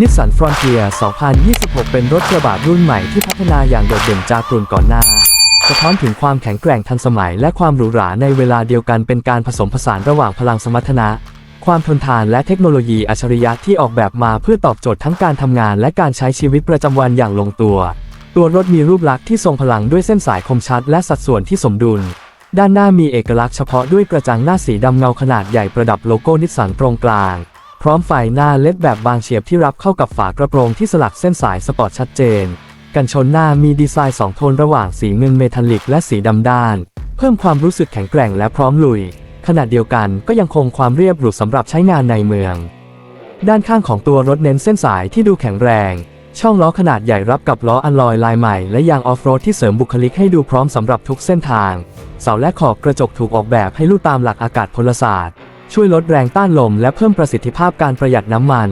นิสสันฟรอนเทีย2026 เป็นรถกระบะรุ่นใหม่ที่พัฒนาอย่างโดดเด่นจากรุ่นก่อนหน้า สะท้อนถึงความแข็งแกร่งทันสมัยและความหรูหราในเวลาเดียวกันเป็นการผสมผสานระหว่างพลังสมรรถนะ ความทนทานและเทคโนโลยีอัจฉริยะที่ออกแบบมาเพื่อตอบโจทย์ทั้งการทำงานและการใช้ชีวิตประจำวันอย่างลงตัว ตัวรถมีรูปลักษณ์ที่ทรงพลังด้วยเส้นสายคมชัด และสัดส่วนที่สมดุล ด้านหน้ามีเอกลักษณ์เฉพาะด้วยกระจังหน้าสีดำเงาขนาดใหญ่ประดับโลโก้นิสสันตรงกลาง พร้อมไฟหน้าเล็ดแบบบางเฉียบที่รับเข้ากับฝากระโปรงที่สลักเส้นสายสปอร์ตชัดเจน กันชนหน้ามีดีไซน์สองโทนระหว่างสีเงินเมทัลลิกและสีดำด้าน เพิ่มความรู้สึกแข็งแกร่งและพร้อมลุย ขณะเดียวกันก็ยังคงความเรียบหรูสำหรับใช้งานในเมือง ด้านข้างของตัวรถเน้นเส้นสายที่ดูแข็งแรง ช่องล้อขนาดใหญ่รับกับล้ออัลลอยลายใหม่ และยางออฟโรดที่เสริมบุคลิกให้ดูพร้อมสำหรับทุกเส้นทาง เสาและขอบกระจกถูกออกแบบให้ลู่ตามหลักอากาศพลศาสตร์ ช่วยลดแรงต้านลมและเพิ่มประสิทธิภาพการประหยัดน้ำมัน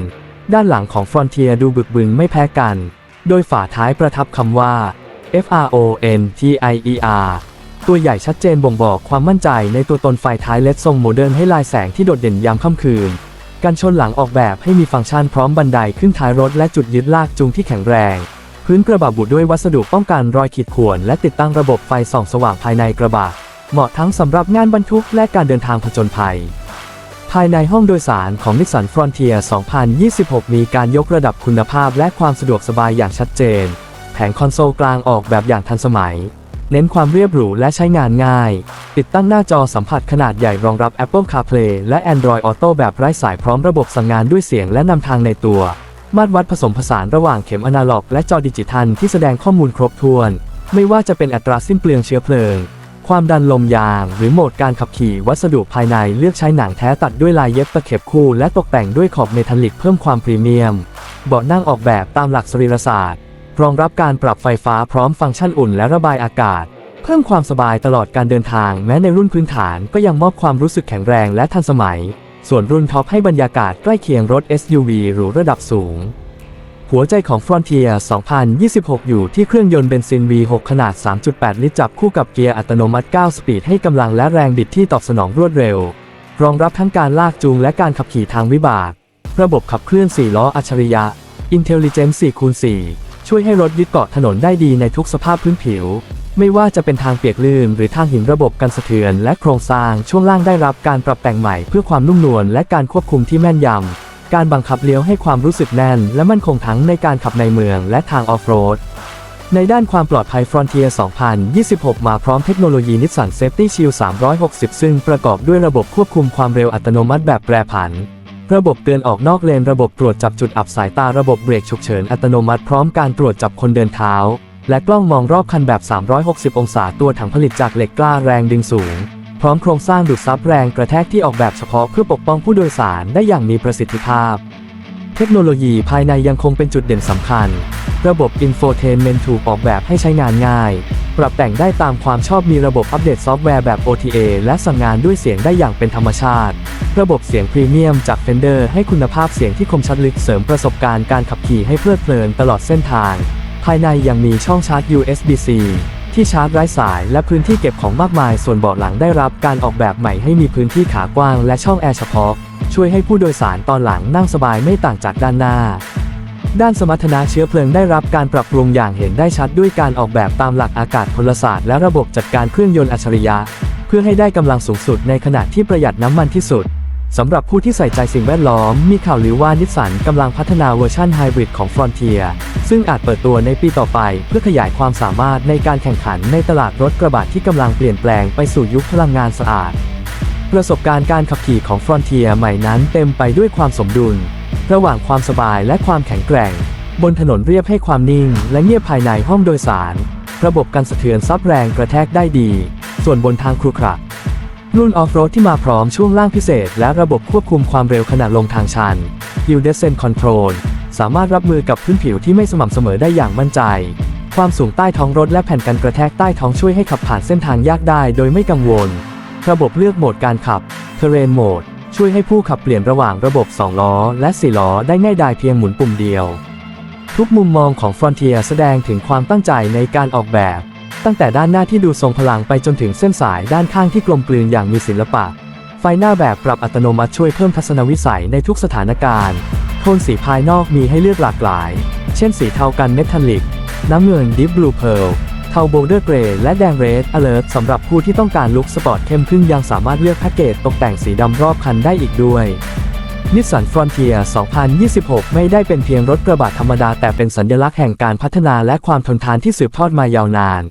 ด้านหลังของฟรอนเทียดูบึกบึนไม่แพ้กัน โดยฝาท้ายประทับคำว่า F R O N T I E R ตัวใหญ่ชัดเจนบ่งบอกความมั่นใจในตัวตนไฟท้ายเลดทรงโมเดิร์นให้ลายแสงที่โดดเด่นยามค่ำคืน การชนหลังออกแบบให้มีฟังก์ชันพร้อมบันไดขึ้นท้ายรถและจุดยึดลากจูงที่แข็งแรง พื้นกระบะบุด้วยวัสดุป้องกันรอยขีดข่วนและติดตั้งระบบไฟส่องสว่างภายในกระบะ เหมาะทั้งสำหรับงานบรรทุกและการเดินทางผจญภัย ภายในห้องโดยสารของ Nissan Frontier 2026 มีการยกระดับคุณภาพและความสะดวกสบายอย่างชัดเจน แผงคอนโซลกลางออกแบบอย่างทันสมัย เน้นความเรียบหรูและใช้งานง่าย ติดตั้งหน้าจอสัมผัสขนาดใหญ่รองรับ Apple CarPlay และ Android Auto แบบไร้สายพร้อมระบบสั่งงานด้วยเสียงและนำทางในตัว มาตรวัดผสมผสานระหว่างเข็มอนาล็อก และจอดิจิทัลที่แสดงข้อมูลครบถ้วน ไม่ว่าจะเป็นอัตราสิ้นเปลืองเชื้อเพลิง ความดันลมยาง หรือโหมดการขับขี่วัสดุภายในเลือกใช้หนังแท้ตัดด้วยลายเย็บตะเข็บคู่ และตกแต่งด้วยขอบเมทัลลิกเพิ่มความพรีเมียม เบาะนั่งออกแบบตามหลักสรีรศาสตร์ รองรับการปรับไฟฟ้าพร้อมฟังก์ชันอุ่นและระบายอากาศ เพิ่มความสบายตลอดการเดินทาง แม้ในรุ่นพื้นฐานก็ยังมอบความรู้สึกแข็งแรงและทันสมัย ส่วนรุ่นท็อปให้บรรยากาศใกล้เคียงรถ SUV หรูระดับสูง หัวใจของ Frontier 2026 อยู่ที่เครื่องยนต์เบนซิน V6 ขนาด 3.8 ลิตรจับคู่กับเกียร์อัตโนมัติ 9 สปีดให้กำลังและแรงบิดที่ตอบสนองรวดเร็ว รองรับทั้งการลากจูงและการขับขี่ทางวิบาก ระบบขับเคลื่อน 4 ล้ออัจฉริยะ Intelligent 4คูณ4ช่วยให้รถยึดเกาะถนนได้ดีในทุกสภาพพื้นผิว ไม่ว่าจะเป็นทางเปียกลื่น หรือทางหินระบบกันสะเทือน และโครงสร้างช่วงล่างได้รับการปรับแต่งใหม่เพื่อความนุ่มนวลและการควบคุมที่แม่นยำ การบังคับเลี้ยวให้ความรู้สึกแน่น และมั่นคงทั้งในการขับในเมืองและทางออฟโรด ในด้านความปลอดภัย Frontier 2026 มาพร้อมเทคโนโลยี Nissan Safety Shield 360 ซึ่งประกอบด้วยระบบควบคุมความเร็วอัตโนมัติแบบแปรผัน ระบบเตือนออกนอกเลน ระบบตรวจจับจุดอับสายตา ระบบเบรกฉุกเฉินอัตโนมัติพร้อมการตรวจจับคนเดินเท้า และกล้องมองรอบคันแบบ 360 องศา ตัวถังผลิตจากเหล็กกล้าแรงดึงสูง พร้อมโครงสร้างดูดซับแรงกระแทกที่ออกแบบเฉพาะเพื่อปกป้องผู้โดยสารได้อย่างมีประสิทธิภาพ เทคโนโลยีภายในยังคงเป็นจุดเด่นสำคัญ ระบบ Infotainment ถูกออกแบบให้ใช้งานง่าย ปรับแต่งได้ตามความชอบมีระบบอัปเดตซอฟต์แวร์แบบ OTA และสั่งงานด้วยเสียงได้อย่างเป็นธรรมชาติ ระบบเสียงพรีเมียมจาก Fender ให้คุณภาพเสียงที่คมชัดลึกเสริมประสบการณ์การขับขี่ให้เพลิดเพลินตลอดเส้นทาง ภายในยังมีช่องชาร์จ USB-C ที่ชาร์จไร้สายและพื้นที่เก็บของมากมาย ส่วนเบาะหลังได้รับการออกแบบใหม่ให้มีพื้นที่ขากว้างและช่องแอร์เฉพาะ ช่วยให้ผู้โดยสารตอนหลังนั่งสบายไม่ต่างจากด้านหน้า ด้านสมรรถนะเชื้อเพลิงได้รับการปรับปรุงอย่างเห็นได้ชัดด้วยการออกแบบตามหลักอากาศพลศาสตร์และระบบจัดการเครื่องยนต์อัจฉริยะ เพื่อให้ได้กำลังสูงสุดในขณะที่ประหยัดน้ำมันที่สุด สำหรับผู้ที่ใส่ใจสิ่งแวดล้อม มีข่าวลือว่านิสสันกำลังพัฒนาเวอร์ชันไฮบริดของ Frontier ซึ่งอาจเปิดตัวในปีต่อไป เพื่อขยายความสามารถในการแข่งขันในตลาดรถกระบะที่กำลังเปลี่ยนแปลงไปสู่ยุคพลังงานสะอาด ประสบการณ์การขับขี่ของ Frontier ใหม่นั้นเต็มไปด้วยความสมดุล ระหว่างความสบายและความแข็งแกร่ง บนถนนเรียบให้ความนิ่ง และเงียบภายในห้องโดยสาร ระบบกันสะเทือนซับแรงกระแทกได้ดี ส่วนบนทางครุขระ รุ่นออฟโรดที่มาพร้อมช่วงล่างพิเศษ และระบบควบคุมความเร็วขณะลงทางชัน Hill Descent Control สามารถรับมือกับพื้นผิวที่ไม่สม่ำเสมอได้อย่างมั่นใจ ความสูงใต้ท้องรถและแผ่นกันกระแทกใต้ท้องช่วยให้ขับผ่านเส้นทางยากได้โดยไม่กังวล ระบบเลือกโหมดการขับ Terrain Mode ช่วยให้ผู้ขับเปลี่ยนระหว่างระบบ 2 ล้อ และ 4 ล้อได้ง่ายดายเพียงหมุนปุ่มเดียว ทุกมุมมองของ Frontier แสดงถึงความตั้งใจในการออกแบบ ตั้งแต่ด้านหน้าที่ดูทรงพลังไปจนถึงเส้นสายด้านข้างที่กลมกลืนอย่างมีศิลปะ ไฟหน้าแบบปรับอัตโนมัติช่วยเพิ่มทัศนวิสัยในทุกสถานการณ์ โทนสีภายนอกมีให้เลือกหลากหลาย เช่นสีเทากันเมทัลลิก น้ำเงินดิฟบลูเพ a ร์ลเทาโบลเดอร์เกรย์และแดงเรดอเลิร์สำหรับผู้ที่ต้องการลุคสปอร์ตเข้มขึ้นยังสามารถเลือกแพ็กเกจตกแต่งสีดำรอบคันได้อีกด้วยนิสสันฟรอนเทีย2026 ไม่ได้เป็นเพียงรถกระบะธรรมดาแต่เป็นสัญลักษณ์แห่งการพัฒนาและความทนทานที่สืบทอดมายาวนาน